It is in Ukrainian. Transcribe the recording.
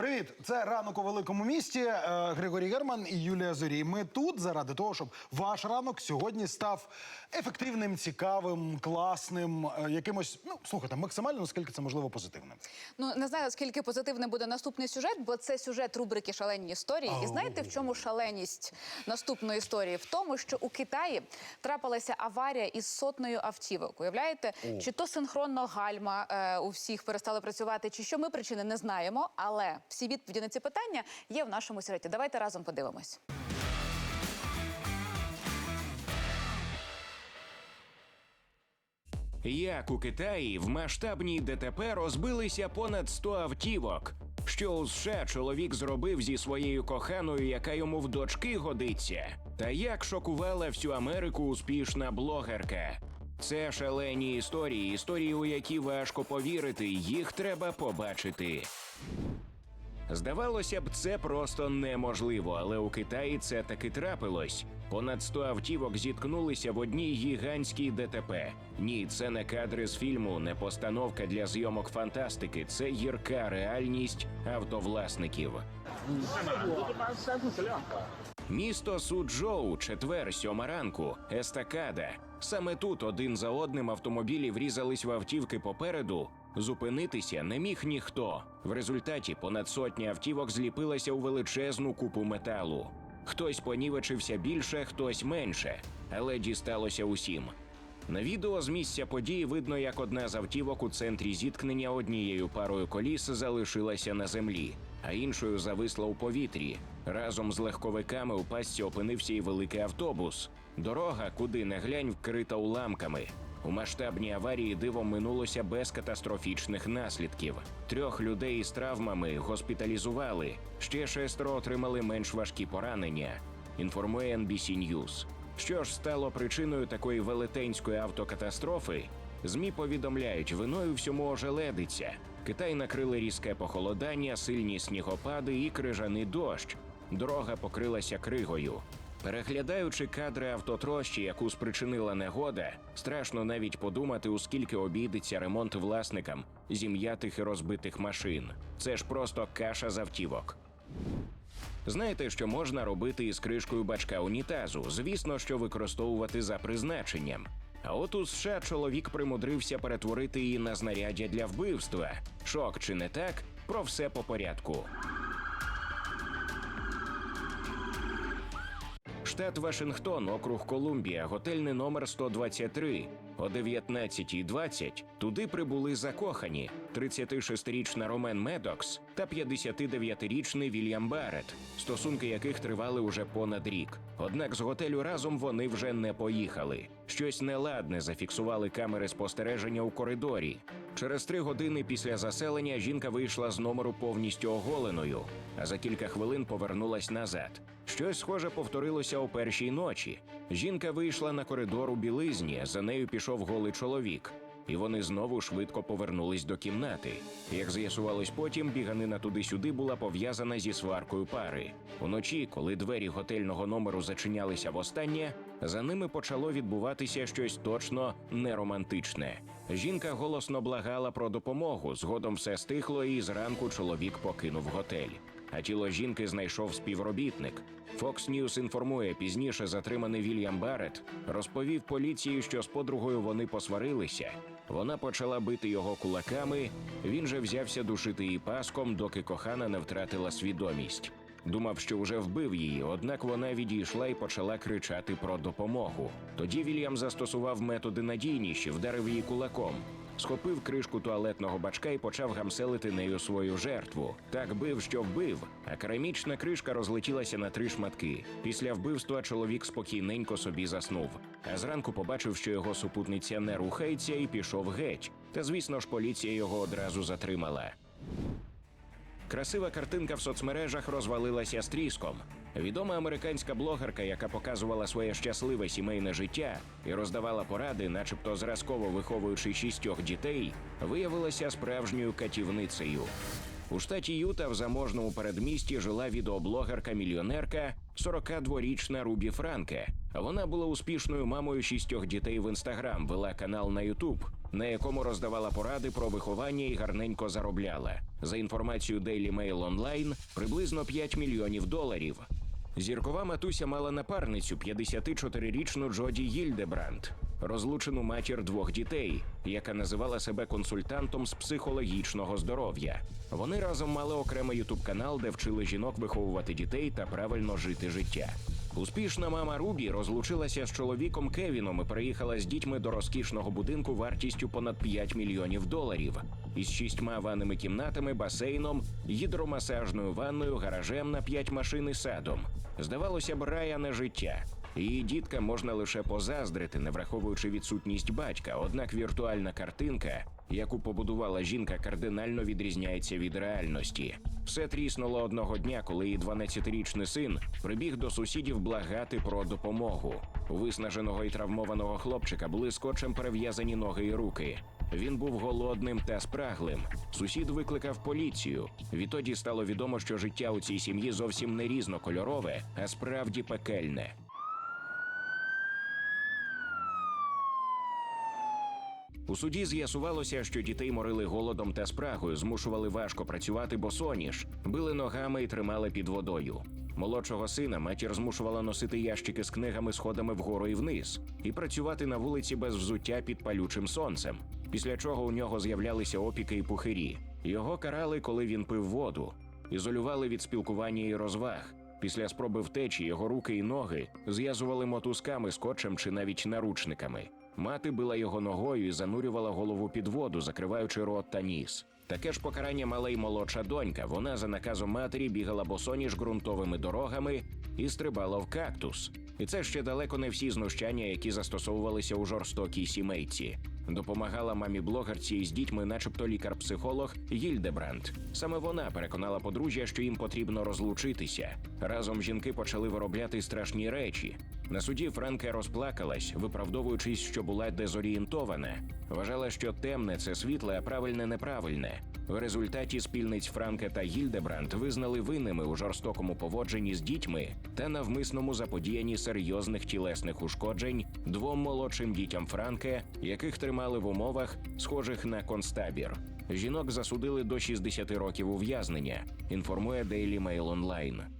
Привіт, це ранок у великому місті. Е, Григорій Герман і Юлія Зорій. Ми тут заради того, щоб ваш ранок сьогодні став ефективним, цікавим, класним, е, якимось, ну слухайте, максимально наскільки це можливо позитивним. Ну не знаю, скільки позитивним буде наступний сюжет, бо це сюжет рубрики Шалені історії. І знаєте, в чому шаленість наступної історії? В тому, що у Китаї трапилася аварія із сотнею автівок. Уявляєте, чи то синхронно гальма е, у всіх перестали працювати, чи що ми причини не знаємо. Але всі відповіді на ці питання є в нашому сюжеті. Давайте разом подивимось. Як у Китаї в масштабній ДТП розбилися понад 100 автівок. Що у США чоловік зробив зі своєю коханою, яка йому в дочки годиться, та як шокувала всю Америку успішна блогерка. Це шалені історії, історії, у які важко повірити, їх треба побачити. Здавалося б, це просто неможливо, але у Китаї це таки трапилось. Понад 100 автівок зіткнулися в одній гігантській ДТП. Ні, це не кадри з фільму, не постановка для зйомок фантастики. Це гірка реальність автовласників. Місто Суджоу, четвер, сьома ранку, естакада. Саме тут один за одним автомобілі врізались в автівки попереду. Зупинитися не міг ніхто. В результаті понад сотня автівок зліпилася у величезну купу металу. Хтось понівечився більше, хтось менше, але дісталося усім. На відео з місця події видно, як одна з автівок у центрі зіткнення однією парою коліс залишилася на землі, а іншою зависла у повітрі. Разом з легковиками у пастці опинився і великий автобус. Дорога, куди не глянь, вкрита уламками. У масштабній аварії дивом минулося без катастрофічних наслідків. Трьох людей із травмами госпіталізували. Ще шестеро отримали менш важкі поранення. Інформує NBC News. Що ж стало причиною такої велетенської автокатастрофи? ЗМІ повідомляють, виною всьому ожеледиця. Китай накрили різке похолодання, сильні снігопади і крижаний дощ. Дорога покрилася кригою. Переглядаючи кадри автотрощі, яку спричинила негода, страшно навіть подумати, у скільки обійдеться ремонт власникам зім'ятих і розбитих машин. Це ж просто каша з автівок. Знаєте, що можна робити із кришкою бачка унітазу? Звісно, що використовувати за призначенням. А от у США чоловік примудрився перетворити її на знаряддя для вбивства. Шок чи не так? Про все по порядку. Штат Вашингтон, округ Колумбія, готельний номер 123. О 19.20 туди прибули закохані 36-річна Ромен Медокс та 59-річний Вільям Барретт, стосунки яких тривали уже понад рік. Однак з готелю разом вони вже не поїхали. Щось неладне зафіксували камери спостереження у коридорі. Через три години після заселення жінка вийшла з номеру повністю оголеною, а за кілька хвилин повернулась назад. Щось схоже повторилося у першій ночі. Жінка вийшла на коридор у білизні, за нею пішов голий чоловік. І вони знову швидко повернулись до кімнати. Як з'ясувалось потім, біганина туди-сюди була пов'язана зі сваркою пари. Уночі, коли двері готельного номеру зачинялися востаннє, за ними почало відбуватися щось точно неромантичне. Жінка голосно благала про допомогу. Згодом все стихло, і зранку чоловік покинув готель. А тіло жінки знайшов співробітник. Fox News інформує, пізніше затриманий Вільям Барретт розповів поліції, що з подругою вони посварилися. Вона почала бити його кулаками. Він же взявся душити її паском, доки кохана не втратила свідомість. Думав, що вже вбив її, однак вона відійшла і почала кричати про допомогу. Тоді Вільям застосував методи надійніші, вдарив її кулаком. Схопив кришку туалетного бачка і почав гамселити нею свою жертву. Так бив, що вбив, а керамічна кришка розлетілася на три шматки. Після вбивства чоловік спокійненько собі заснув. А зранку побачив, що його супутниця не рухається, і пішов геть. Та звісно ж, поліція його одразу затримала. Красива картинка в соцмережах розвалилася з тріском. Відома американська блогерка, яка показувала своє щасливе сімейне життя і роздавала поради, начебто зразково виховуючи шістьох дітей, виявилася справжньою катівницею. У штаті Юта в заможному передмісті жила відеоблогерка-мільйонерка 42-річна Рубі Франке. Вона була успішною мамою шістьох дітей в інстаграм, вела канал на Ютуб. на якому роздавала поради про виховання і гарненько заробляла. За інформацією Daily Mail Online, приблизно 5 мільйонів доларів. Зіркова матуся мала напарницю 54-річну Джоді Гільдебранд, розлучену матір двох дітей, яка називала себе консультантом з психологічного здоров'я. Вони разом мали окремий ютуб канал, де вчили жінок виховувати дітей та правильно жити життя. Успішна мама Рубі розлучилася з чоловіком Кевіном і переїхала з дітьми до розкішного будинку вартістю понад 5 мільйонів доларів із шістьма ванними кімнатами, басейном, гідромасажною ванною, гаражем на п'ять машин і садом. Здавалося б, рая на життя. Її діткам можна лише позаздрити, не враховуючи відсутність батька. Однак віртуальна картинка, яку побудувала жінка, кардинально відрізняється від реальності. Все тріснуло одного дня, коли її 12-річний син прибіг до сусідів благати про допомогу. Виснаженого і травмованого хлопчика були скотчем перев'язані ноги і руки. Він був голодним та спраглим. Сусід викликав поліцію. Відтоді стало відомо, що життя у цій сім'ї зовсім не різнокольорове, а справді пекельне. У суді з'ясувалося, що дітей морили голодом та спрагою, змушували важко працювати босоніж, били ногами і тримали під водою. Молодшого сина матір змушувала носити ящики з книгами сходами вгору і вниз і працювати на вулиці без взуття під палючим сонцем. Після чого у нього з'являлися опіки і пухирі. Його карали, коли він пив воду, ізолювали від спілкування і розваг. Після спроби втечі його руки і ноги зв'язували мотузками, скотчем чи навіть наручниками. Мати била його ногою і занурювала голову під воду, закриваючи рот та ніс. Таке ж покарання мала й молодша донька. Вона за наказом матері бігала босоніж ґрунтовими дорогами і стрибала в кактус. І це ще далеко не всі знущання, які застосовувалися у жорстокій сімейці. Допомагала мамі блогерці із дітьми, начебто лікар-психолог Гільдебранд. Саме вона переконала подружжя, що їм потрібно розлучитися. Разом жінки почали виробляти страшні речі. На суді Франка розплакалась, виправдовуючись, що була дезорієнтована. Вважала, що темне це світле, а правильне неправильне. В результаті спільниць Франка та Гільдебранд визнали винними у жорстокому поводженні з дітьми та навмисному заподіянні серйозних тілесних ушкоджень двом молодшим дітям Франка, яких тримали в умовах, схожих на концтабір. Жінок засудили до 60 років ув'язнення. Інформує Daily Mail Online.